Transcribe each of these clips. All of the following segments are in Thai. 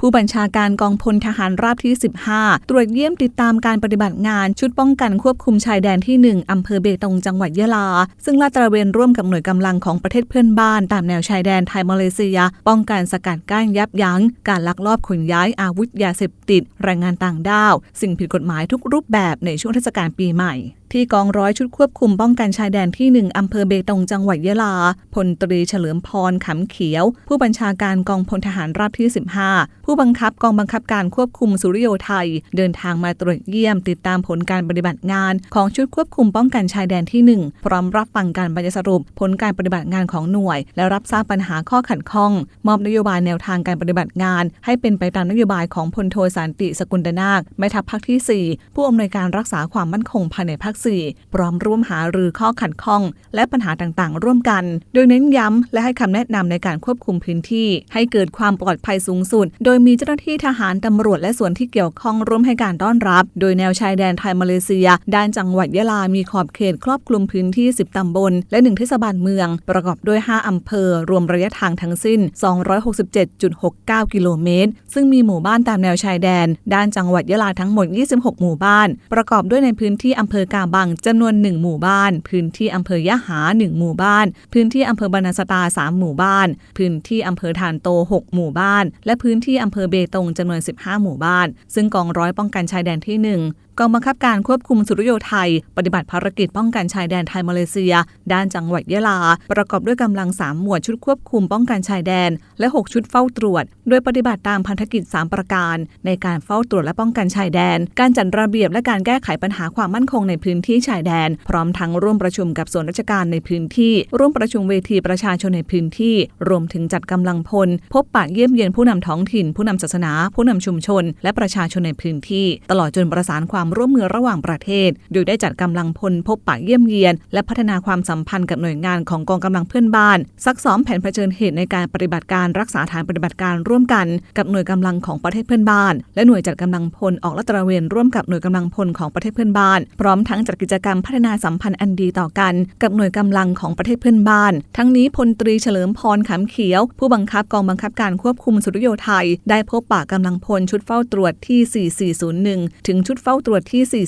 ผู้บัญชาการกองพลทหารราบที่ 15 ตรวจเยี่ยมติดตามการปฏิบัติงานชุดป้องกันควบคุมชายแดนที่ 1 อำเภอเบตงจังหวัดยะลา ซึ่งลาดตระเวนร่วมกับหน่วยกำลังของประเทศเพื่อนบ้าน ตามแนวชายแดนไทยมาเลเซีย ป้องกันสกัดกั้นยับยั้ง การลักลอบขนย้ายอาวุธยาเสพติดแรงงานต่างด้าว สิ่งผิดกฎหมายทุกรูปแบบในช่วงเทศกาลปีใหม่ ที่กองร้อยชุดควบคุมป้องกันชายแดนที่ 1 อำเภอเบตงจังหวัดยะลา พลตรีเฉลิมพรขำเขียว ผู้บัญชาการกองพลทหารราบที่ 15 ผู้บังคับกองบังคับการควบคุมสุริโยไทย เดินทางมาตรวจเยี่ยม ติดตามผลการปฏิบัติงานของชุดควบคุมป้องกันชายแดนที่ 1 พร้อมรับฟังการบรรยายสรุป ผลการปฏิบัติงานของหน่วย และรับทราบปัญหาข้อขัดข้อง มอบนโยบายแนวทางการปฏิบัติงาน ให้เป็นไปตามนโยบายของพลโทสันติสกุลตนาคแม่ทัพภาคที่ 4 ผู้อำนวยการรักษาความมั่นคงภายในภาค4พร้อมร่วมหารือข้อขัดข้อง และปัญหาต่างๆ ร่วมกัน โดยเน้นย้ำและให้คำแนะนำในการควบคุมพื้นที่ ให้เกิดความปลอดภัยสูงสุด โดยมีเจ้าหน้าที่ทหารตำรวจและส่วนที่เกี่ยวข้องร่วมให้การต้อนรับ โดยแนวชายแดนไทยมาเลเซีย ด้านจังหวัดยะลา มีขอบเขตครอบคลุมพื้นที่ 10 ตำบล และ 1 เทศบาลเมือง ประกอบด้วย 5 อำเภอ รวมระยะทางทั้งสิ้น 267.69 กิโลเมตร ซึ่งมีหมู่บ้านตามแนวชายแดน ด้านจังหวัดยะลาทั้งหมด 26 หมู่บ้าน ประกอบด้วยในพื้นที่อำเภอกาบังจำนวน 1 หมู่บ้าน พื้นที่อำเภอยะหา 1 หมู่บ้าน พื้นที่อำเภอบรรนัสตา 3 หมู่บ้าน พื้นที่อำเภอทานโต 6 หมู่บ้าน และพื้นที่อำเภอเบตงจำนวน 15 หมู่บ้าน ซึ่งกองร้อยป้องกันชายแดนที่ 1 กองบังคับการควบคุมสุริโยไทย ปฏิบัติภารกิจป้องกันชายแดนไทยมาเลเซีย ด้านจังหวัดยะลา ประกอบด้วยกำลัง 3 หมวดชุดควบคุมป้องกันชายแดน และ 6 ชุดเฝ้าตรวจ โดยปฏิบัติตามพันธกิจ 3 ประการ ในการเฝ้าตรวจและป้องกันชายแดน การจัดระเบียบและการแก้ไขปัญหาความมั่นคงในพื้นที่ชายแดน พร้อมทั้งร่วมประชุมกับส่วนราชการในพื้นที่ ร่วมประชุมเวทีประชาชนในพื้นที่ รวมถึงจัดกำลังพล พบปะเยี่ยมเยียนผู้นำท้องถิ่น ผู้นำศาสนา ผู้นำชุมชน และประชาชนในพื้นที่ ตลอดจนประสานความร่วมมือระหว่างประเทศ โดยได้จัดกำลังพลพบปะเยี่ยมเยียน และพัฒนาความสัมพันธ์กับหน่วยงานของกองกำลังเพื่อนบ้าน ซักซ้อมแผนเผชิญเหตุในการปฏิบัติการรักษาฐานปฏิบัติการร่วมกัน กับหน่วยกำลังของประเทศเพื่อนบ้าน และหน่วยจัดกำลังพลออกลาดตระเวนร่วมกับหน่วยกำลังพลของประเทศเพื่อนบ้าน พร้อมทั้งจัดกิจกรรมพัฒนาสัมพันธ์อันดีต่อกัน กับหน่วยกำลังของประเทศเพื่อนบ้าน ทั้งนี้พลตรีเฉลิมพรขำเขียว ผู้บังคับกองบังคับการควบคุมสุริโยไทย ได้พบปะกำลังพลชุดเฝ้าตรวจที่ 4401 ถึงชุดเฝ้าตรวจรวจที่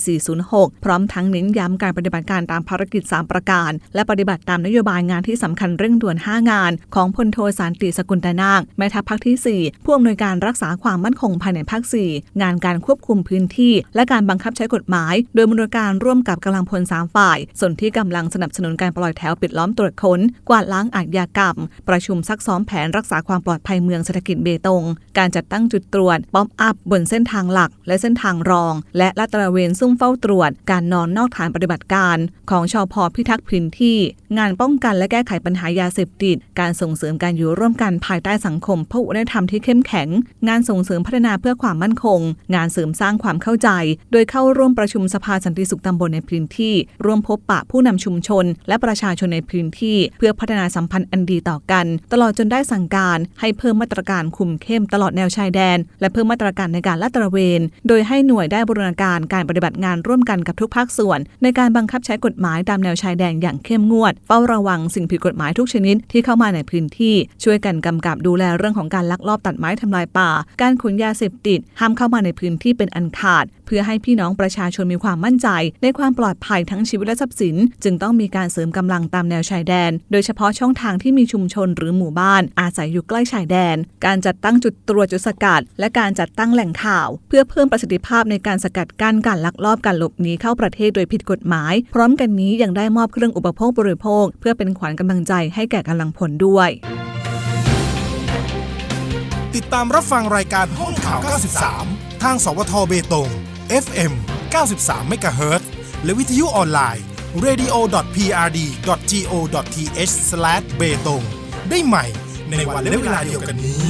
4406 พร้อมทั้งเน้นย้ำการปฏิบัติการตามภารกิจ 3 ประการ และปฏิบัติตามนโยบายงานที่สำคัญเร่งด่วน 5 งาน ของพลโทสันติสกุลตนาคแม่ทัพภาคที่ 4 ผู้อำนวยการรักษาความมั่นคงภายในภาค 4 งานการควบคุมพื้นที่ และการบังคับใช้กฎหมาย โดยบริการร่วมกับกำลังพล 3 ฝ่าย ส่วนที่กำลังสนับสนุนการปล่อยแถวปิดล้อมตรวจค้น กวาดล้างอาชญากรรม ประชุมซักซ้อมแผนรักษาความปลอดภัยเมืองเศรษฐกิจเบตง การจัดตั้งจุดตรวจ ป๊อปอัพบนเส้นทางหลักและเส้นทางรอง และลาดตระเวนซุ่มเฝ้าตรวจ การนอนนอกฐานปฏิบัติการ ของชอพอพิทักษ์พื้นที่ งานป้องกันและแก้ไขปัญหายาเสพติด การส่งเสริมการอยู่ร่วมกันภายใต้สังคมพหุวัฒนธรรมที่เข้มแข็ง งานส่งเสริมพัฒนาเพื่อความมั่นคง งานเสริมสร้างความเข้าใจ โดยเข้าร่วมประชุมสภาสันติสุขตำบลในพื้นที่ ร่วมพบปะผู้นำชุมชน และประชาชนในพื้นที่ เพื่อพัฒนาสัมพันธ์อันดีต่อกัน ตลอดจนได้สั่งการ ให้เพิ่มมาตรการคุมเข้มตลอดแนวชายแดน และเพิ่มมาตรการในการลาดตระเวน โดยให้หน่วยได้บูรณาการการปฏิบัติงานร่วมกันกับทุกภาคส่วน ในการบังคับใช้กฎหมายตามแนวชายแดนอย่างเข้มงวด เฝ้าระวังสิ่งผิดกฎหมายทุกชนิดที่เข้ามาในพื้นที่ ช่วยกันกำกับดูแลเรื่องของการลักลอบตัดไม้ทำลายป่า การขนยาเสพติด ห้ามเข้ามาในพื้นที่เป็นอันขาด เพื่อให้พี่น้องประชาชนมีความมั่นใจ ในความปลอดภัยทั้งชีวิตและทรัพย์สิน จึงต้องมีการเสริมกำลังตามแนวชายแดน โดยเฉพาะช่องทางที่มีชุมชนหรือหมู่บ้าน อาศัยอยู่ใกล้ชายแดน การจัดตั้งจุดตรวจจุดสกัด และการจัดตั้งแหล่งข่าว เพื่อเพิ่มประสิทธิภาพในการสกัดกั้นการลักลอบการหลบหนีเข้าประเทศโดยผิดกฎหมาย พร้อมกันนี้ยังได้มอบเครื่องอุปโภคบริโภค เพื่อเป็นขวัญกำลังใจให้แก่กำลังพลด้วย ติดตามรับฟังรายการห้องข่าว 93 ทางสวทเบตง FM 93เมกะเฮิรตซ์และวิทยุออนไลน์ radio.prd.go.th/betong ได้ใหม่ในวันและเวลาเดียวกันนี้